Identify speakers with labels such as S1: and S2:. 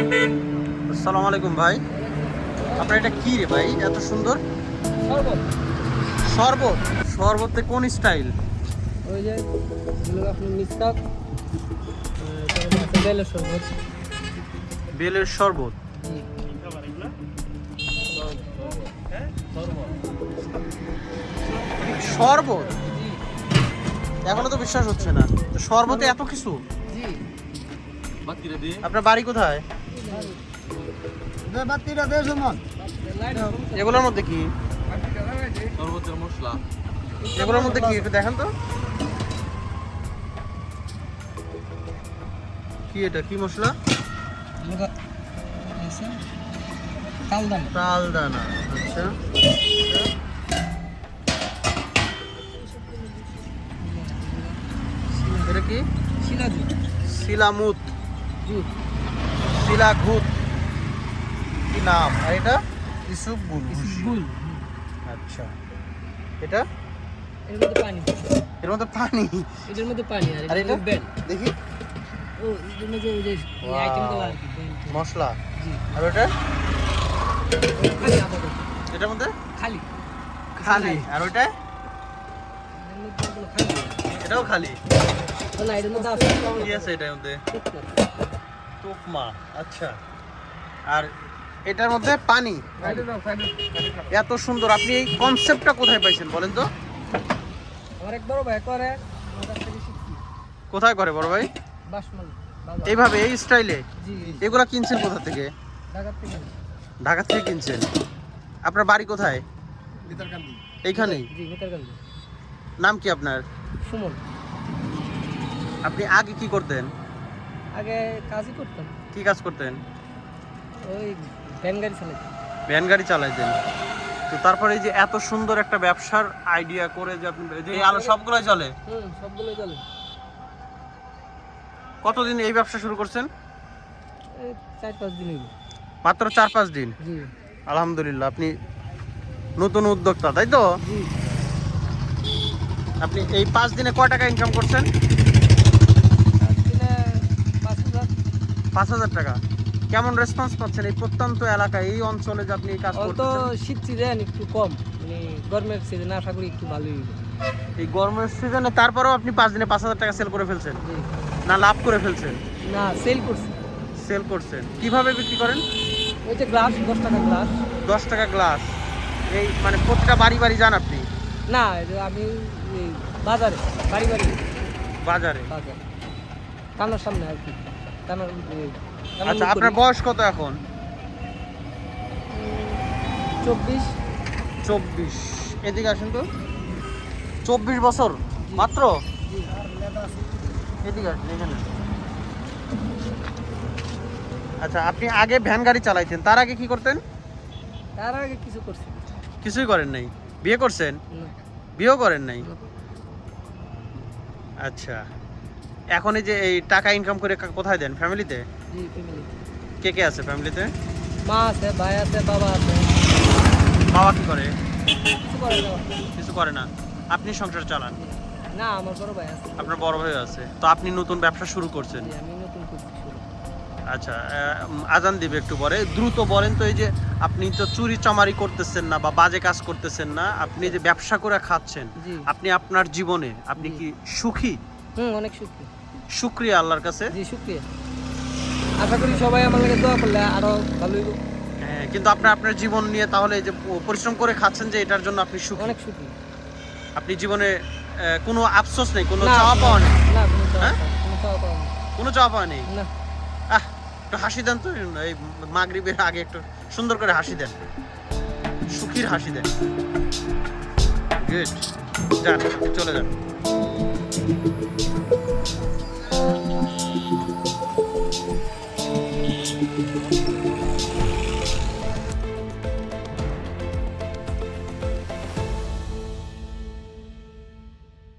S1: আসসালামু আলাইকুম ভাই। আপনার এটা কি রে ভাই? এত সুন্দর।
S2: শরবত।
S1: শরবত শরবতে কোন স্টাইল?
S2: ওই যে মিসকাপ বেলের শরবত।
S1: বেলের শরবত।
S2: জি
S1: শরবত? এখনও তো বিশ্বাস হচ্ছে না। তো শরবতে এত কিছু? আপনার বাড়ি কোথায়? এগুলোর মধ্যে কি?
S3: মশলা
S1: এগুলোর মধ্যে কি একটু দেখান তো। কি এটা? কি মশলা?
S2: কালদাম
S1: তাল দানা আচ্ছা। এটা কি? শিলামুত।
S2: জি
S1: শিলাঘুত কি নাম? আর এটা? ইসুপ গুল।
S2: গুল।
S1: আচ্ছা। এটা?
S2: এর মধ্যে পানি।
S1: এর মধ্যে পানি?
S2: এটার মধ্যে পানি আর এটা? বেল
S1: দেখি।
S2: ও এটার মধ্যে ওই যে
S1: Wow.
S2: আর কি
S1: মশলা।
S2: জি।
S1: আর ওটা? এটার মধ্যে?
S2: খালি।
S1: খালি। আর ওটা। এটাও খালি।
S2: না এটার মধ্যে আছে।
S1: কি আছে এটার মধ্যে। তোকমা আচ্ছা। আর এটার মধ্যে পানি। এত সুন্দর আপনি এই কনসেপ্টটা কোথায় পাইছেন বলেন তো?
S2: এক বড় ভাই করে
S1: কোথায় করে বড় ভাই? এইভাবে এই স্টাইলে? এগুলা কিনছেন কোথা থেকে? ঢাকা থেকে। কিনছেন। আপনার বাড়ি কোথায়? এইখানেই? নাম কি আপনার?
S2: সুমন।
S1: আপনি আগে কি করতেন?
S2: আগে কাজই করতাম।
S1: কি কাজ করতেন?
S2: ওই ভ্যান গাড়ি চালাইতাম।
S1: ভ্যান গাড়ি চালাইতেন। তো তারপরে এই যে এত সুন্দর একটা ব্যবসার আইডিয়া করে যে আপনি যে এই আলো সবগুলোই চলে
S2: হুম সবগুলোই চলে
S1: কতদিন এই ব্যবসা শুরু করছেন?
S2: চার পাঁচ দিন
S1: মাত্র চার পাঁচ দিন? আলহামদুলিল্লাহ আপনি নতুন উদ্যোক্তা তাই তো? আপনি এই পাঁচ দিনে কয় টাকা ইনকাম করছেন
S2: পাঁচ দিনে পাঁচ হাজার
S1: পাঁচ হাজার টাকা। কেমন রেসপন্স পাচ্ছেন এই প্রত্যন্ত এলাকায় এই অঞ্চলে যে আপনি এই কাজ করতেছেন?
S2: শীত সিজন একটু কম। মানে গরমের সিজন আশা করি একটু ভালোই
S1: এই গরমের সিজনে তারপরেও আপনি পাঁচ দিনে পাঁচ হাজার টাকা সেল করে ফেলছেন? না লাভ করে ফেলছেন?
S2: না সেল করছি।
S1: সেল করছেন। কীভাবে বিক্রি করেন?
S2: ওই যে গ্লাস দশ টাকা গ্লাস
S1: দশ টাকা গ্লাস এই মানে প্রতিটা বাড়ি বাড়ি যান আপনি?
S2: না আমি এই বাজারে বাড়ি বাড়ি।
S1: বাজারে?
S2: বাজার। কানার সামনে আর কি।
S1: আচ্ছা আপনার বয়স কত এখন?
S2: চব্বিশ।
S1: চব্বিশ। এদিকে আসেন তো। চব্বিশ বছর মাত্র? এদিকে আসেন এখানে। আচ্ছা আপনি আগে ভ্যান গাড়ি চালাইতেন তার আগে কি করতেন?
S2: তার আগে কিছু করছি
S1: কিছুই করেন নাই? বিয়ে করছেন? বিয়েও করেন নাই? আচ্ছা। এখন এই যে এই টাকা ইনকাম করে কোথায় দেন? ফ্যামিলিতে কে কে আছে ফ্যামিলিতে
S2: মা আছে ভাই আছে বাবা আছে।
S1: বাবা কি করে?
S2: কিছু করে না।
S1: কিছু করে না। আপনি সংসার চালান?
S2: না আমার বড় ভাই আছে।
S1: আপনার বড় ভাই আছে। তো আপনি নতুন ব্যবসা শুরু করছেন?
S2: আমি নতুন
S1: আচ্ছা আজান দিবে একটু পরে। দ্রুত বলেন তো এই যে আপনি তো চুরি চামারি করতেছেন না বা বাজে কাজ করতেছেন না আপনি যে ব্যবসা করে খাচ্ছেন আপনি আপনার জীবনে আপনি কি সুখী?
S2: হুম অনেক সুখী।
S1: শুক্রিয়া আল্লাহর কাছে।
S2: জি শুক্রিয়া। আশা করি সবাই আমার লাগে দোয়া করলে আরও ভালো হইব।
S1: হ্যাঁ, কিন্তু আপনি আপনার জীবন নিয়ে তাহলে এই যে পরিশ্রম করে খাচ্ছেন যে এটার জন্য আপনি সুখী।
S2: অনেক সুখী।
S1: আপনি জীবনে কোনো আফসোস নেই কোনো চাওয়া পাওয়া নেই?
S2: না
S1: হ্যাঁ?
S2: পাওয়া- কোনো চাওয়া পাওয়া নেই।
S1: কোনো চাওয়া পাওয়া নেই?
S2: না।
S1: আহ একটু হাসি দেন তো এই মাগরিবের আগে একটু সুন্দর করে হাসি দেন। সুখীর হাসি দেন। গুড যান চলে যান। Thank you.